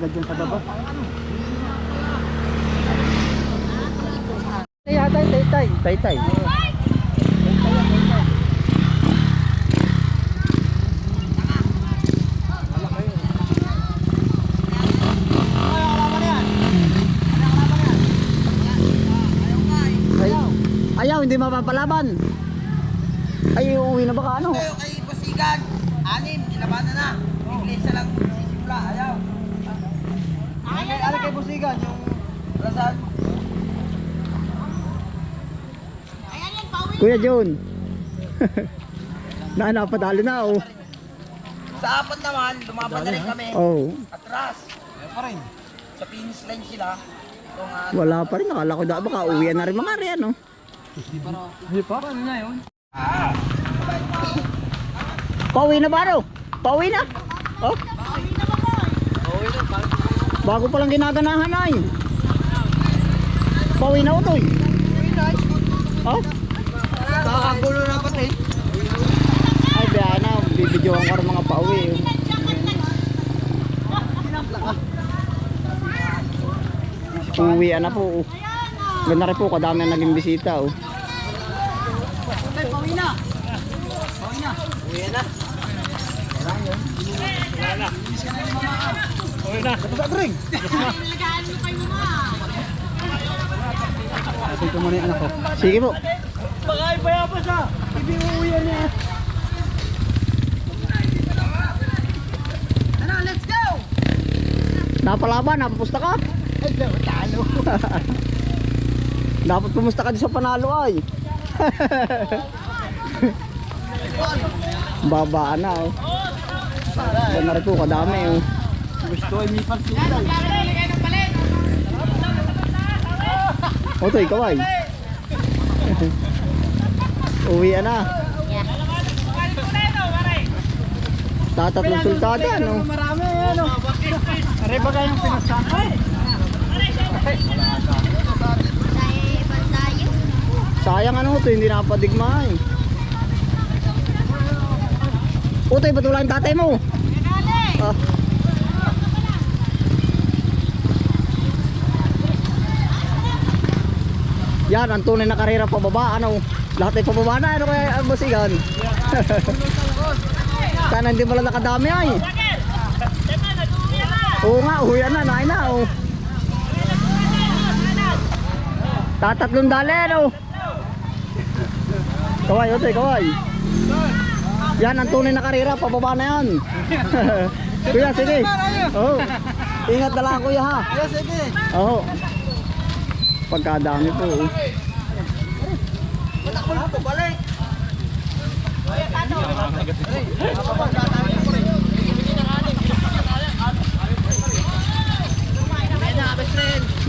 Agad dyan sa baba. Tay, tay, tay, tay. Tay, tay. Ay, ayaw, hindi mapapalaban. Ay, uuwi na baka ano? Kayo kay Pasigan, anim, nilabanan na. Iglesia lang sisimula, ayaw. Ano kay, ano kay Pasigan, yung rasan? Kuya John. na napadali na oh. Sa apat naman, lumaban na rin kami. Oh, Atras. Ayun pa rin. Sa finish line sila. Itong uh, wala pa rin nakala ko da baka uwi na rin mga ano? riyan oh. Pauwi na ba raw? Pauwi na? Oh? Bago pa lang ginaganahan ay. Pauwi na utoy. Oh? Kakagulo na pati. Ay, biya na. Bibidyoan ko rin mga pauwi. Uwi na po. oh. Ganda rin po, kadami ang naging bisita. Oh. Ito muna yung anak ko. Sige po. Ano, let's go! Napalaban, napapusta ka? Ay, talo. Dapat pumusta ka din sa panalo ay. Babaan na oh. Po, kadami oh. Gusto ay may parsulan. Oto, ikaw ay. Uwi na. Tatatlong sultada, no? Marami, ano? Are ba kayong pinagsakan? Sayang ano to, hindi napadigma eh. Utoy, ba't wala yung tatay mo? Ah. Yan, ang tunay na karera pababa, ano? Lahat ay pababa na, ano kaya ang basigan? Sana hindi mo lang nakadami ay. Oo nga, uwi na, nain na, oh. Tatatlong dali, ano? Kaway, ote, kaway. Yan, ang tunay na karera, pababa na yan. kuya, sige. Oo. Ingat na lang, kuya, ha? Yes, sige. Oo. Pagkadami po. Ba't ako na balik?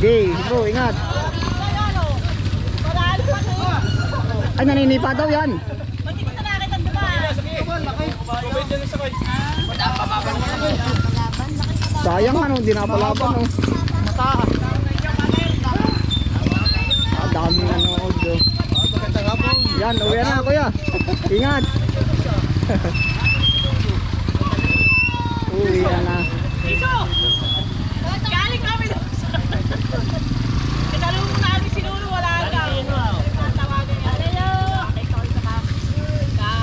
Sige, bro, ingat. Ay, naninipa daw yan. Sayang ano, hindi napalaban oh. Ah, daming nanood oh. Yan, uwi na kuya. Ingat. uwi na. Galing kami doon sa... Tinanong mo namin si Lulu, wala na. Tatawagan niya. Hello! Ka ka. Ka...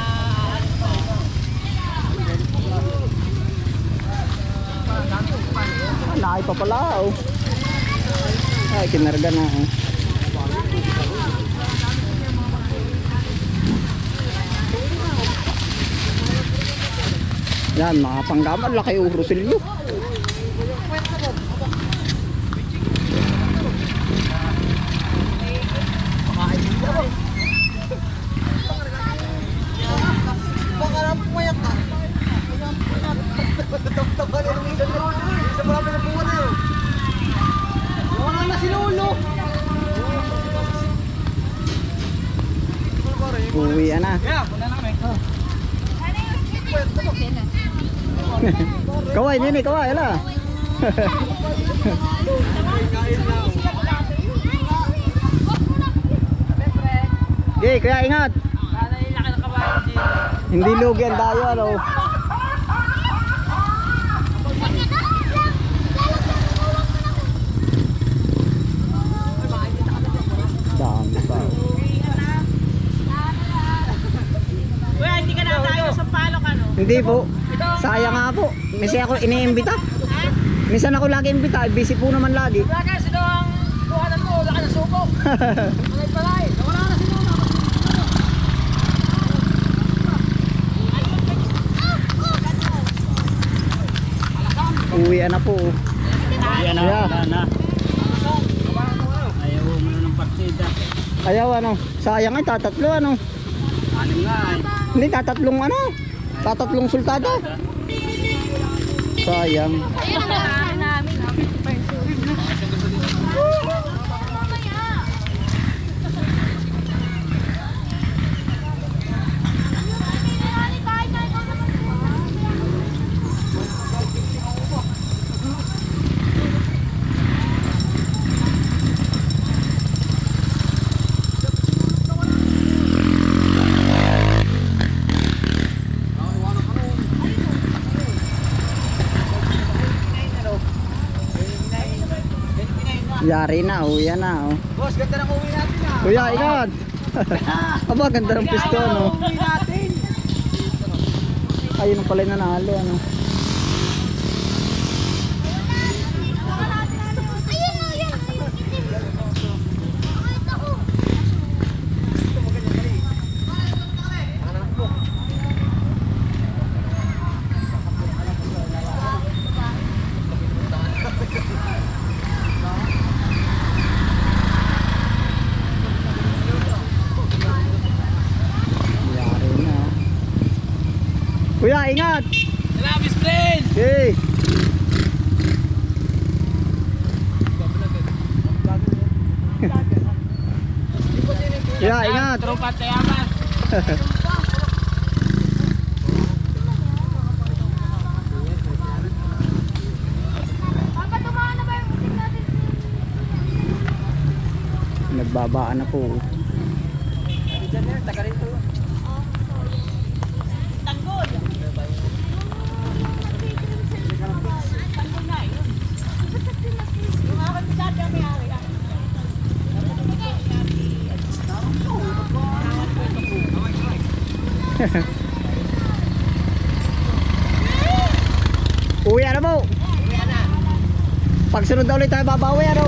Ah, lahi pa pala oh. Ay, kinarga na oh. Yan, mga panggaman, laki yung rosilyo. Baka lang pumayat ka. Tama na yung minsan na. Minsan marami na buwan na yun. Wala na si Lolo. Uwi na. Kaway, nini, kaway, ala. Okay, kaya ingat. Hindi lugi ang dayo ano. Dami pa. Kuya, hindi ka na tayo sa palok ano? Hindi po. Sayang nga po. Minsan ako iniimbita. Minsan ako lagi imbita. Busy po naman lagi. Wala ka, sino ang kuhanan mo? Wala ka na suko. Palay palay. Wala na sino. Uwi na po. Yan na, wala na. Ayaw mo na ng partida. Ayaw ano. Sayang ay tatatlo ano. Anim nga eh. Hindi tatatlong ano. Tatatlong sultada. Sayang. Namin. Yari na, uwi na. Oh. Boss, ganda ng uwi natin ah. Kuya, ingat. Aba, ganda ng pisto, no? Uwi natin. Ayun pala yung nanalo, ano? Ingat! Labis friend! Okay. Kuya, ingat! Tropa tayaman. Nagbabaan na po. Tanggol. Tanggol na yun. Yung mga kapisat kami ari. Uwi na po! Pag sunod na ulit tayo babawi, ano?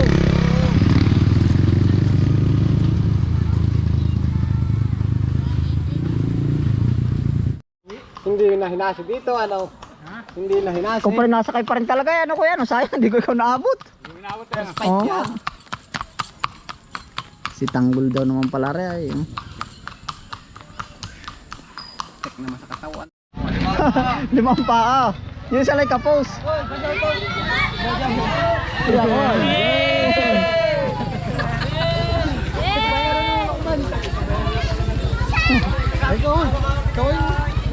Hindi na hinasi dito, ano? Hindi na hinasi. Ikaw pa rin nasakay pa rin talaga, eh. ano ko yan? Sayang, hindi ko ikaw naabot. Oo nga. Si Tanggol daw naman pala rin ay. Oh. Naman sa katawan. Limang paa. Yun sa like kapos. Kuya ko.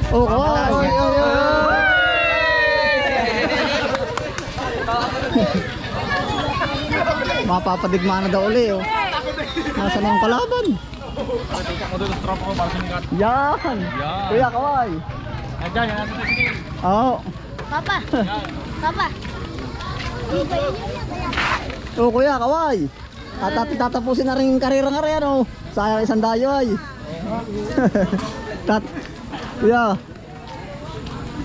Oh, kawai. Mapapadigma na daw uli oh. Nasaan na yung kalaban? Yan! Kuya, kawai! Ayan, yan natin sige. Oo. Papa. Papa. Oh, kuya, kaway. At at tatapusin na rin yung karera nga rin, ano. Sayang isang dayo ay. Tat kuya.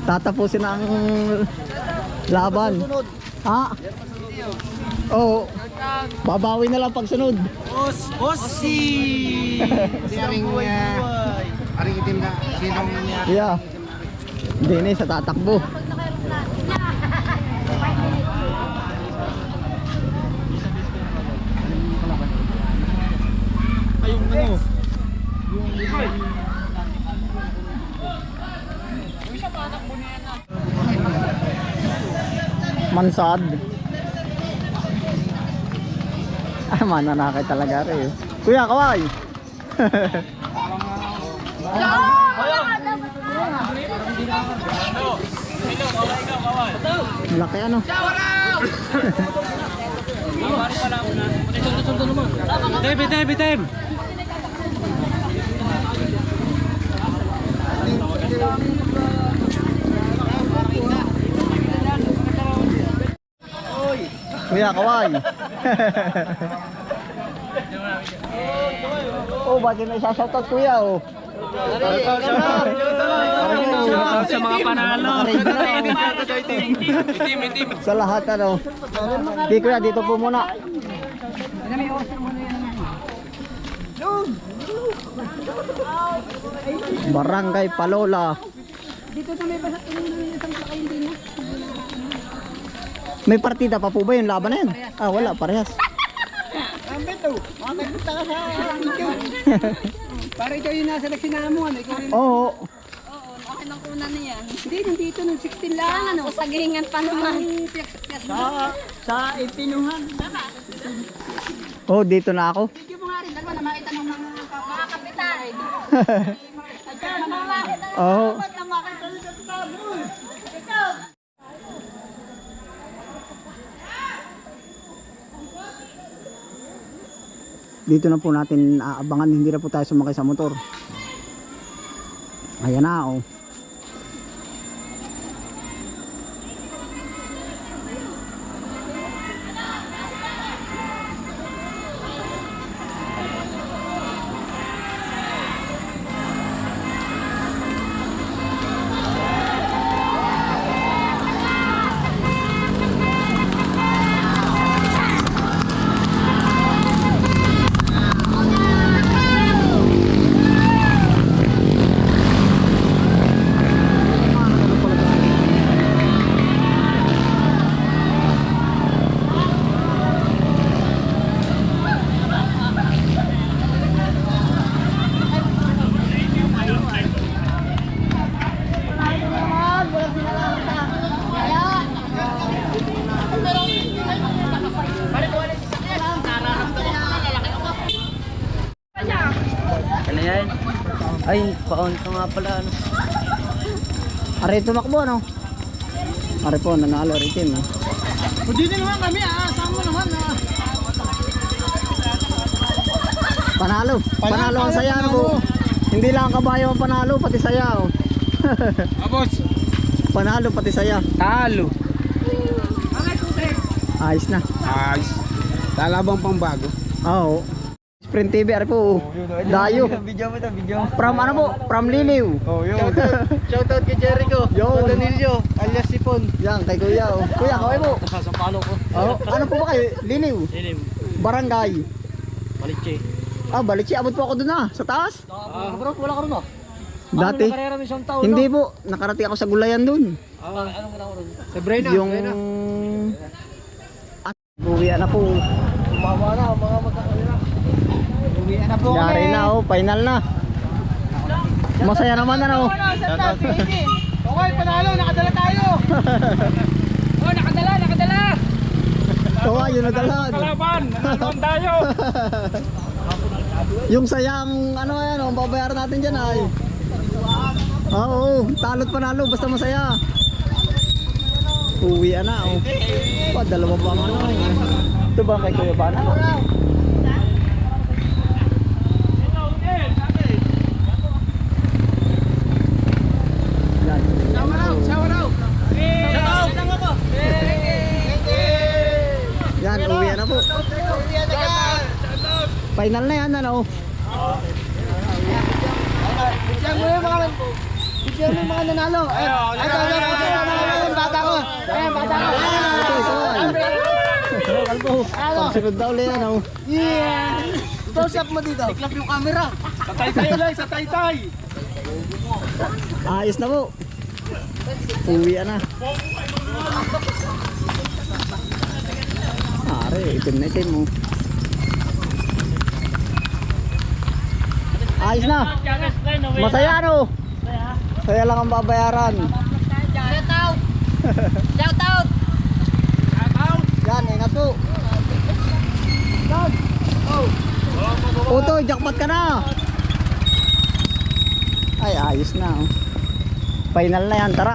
Tatapusin na ang laban. Ha? Oo. Babawi na lang pag sunod. Boss, bossi! Si aring, uh, aring itim na, sinong Kuya. Hindi na sa tatakbo. Ayun ano. Mansad. Ah, mananakay talaga rin. eh. Kuya, kaway. Laki ano. Bitem, bitem, bitem. Kuya, kaway. oh, bakit may sasautot kuya oh? Sa mga panalo. Sa lahat ano. Di kuya, dito po muna. Barangay Palola. May partida pa po ba yung laban na yan? Ah, wala, parehas. Para ikaw yung nasa nagsinahan mo, ano, ikaw rin. Oo. Akin ang una na yan. Hindi, nandito nung 16 lang. Ano? Sagingan pa naman. Sa itinuhan. Oh, dito na ako. Video mo nga rin. Dalawa na makita ng mga mga kapitan. At saka mga makita ng Oo. mga makita ng kapitan. Ikaw. Dito na po natin aabangan, hindi na po tayo sumakay sa motor. Ayan na oh. Ay, paon ka nga pala. Ano? Are tumakbo ano? Are po, nanalo rin team. eh. Pwede din naman kami ah, saan mo naman ah. Panalo. Panalo ang saya ano po. Hindi lang ang kabayo ang panalo, pati saya oh. Abos. Panalo pati saya. Talo. Ayos na. Ayos. Talabang pang bago. Oo. Sprint TV are po. oh. Dayo. Video mo to, video mo. From ano po? From Liliw. Oh, yun. Shoutout kay Jericho. Yun. Danilio, alias Sipon. Yan, kay Kuya oh. Kuya, kaway po. Sa palo ko. Oh, ano po ba kayo? Liliw. Lilim. Barangay. Malitche. Ah, Balitsi, abot po ako doon ah, sa taas. Ah, bro, wala ka rin ah. Dati. Taon. Hindi po, nakarating ako sa gulayan doon. Ah, anong ko rin? Sa Brena. Yung... At buwi na po. Umawa na, mga magkakalira. Uwi na po Yari na oh, final na. Masaya naman ano. Okay, panalo, nakadala tayo. oh, nakadala, nakadala. Oo, yun na dalan. Kalaban. Nanaloon tayo. Yung sayang ano yan, ang babayaran natin dyan ay. Oo, talot panalo, basta masaya. Uwi na oh. Pa, dalawa pa ano. Ito ba kay Kuya Bana? Yan. Shower out, shower out. Shout out ako. Yan, uwi na po. Final na yan, ano? Bigyan mo yung mga Bigyan mo yung mga nanalo. Ay, ay, ay, ay, bata ko. Ay, bata ko. Ito, ito. Kalbo. Pagsunod na ulit, ano? Yeah. Close up mo dito. Tiklap yung camera. Sa taytay ulit, sa taytay. Ayos na po. Uwi na. Itim na itim mo. Ayos na. Masaya ano? Saya lang ang babayaran. Shout out. Shout out. Yan, ingat po. Puto, jackpot ka na. Ay, ayos na. Oh. Final na yan, tara.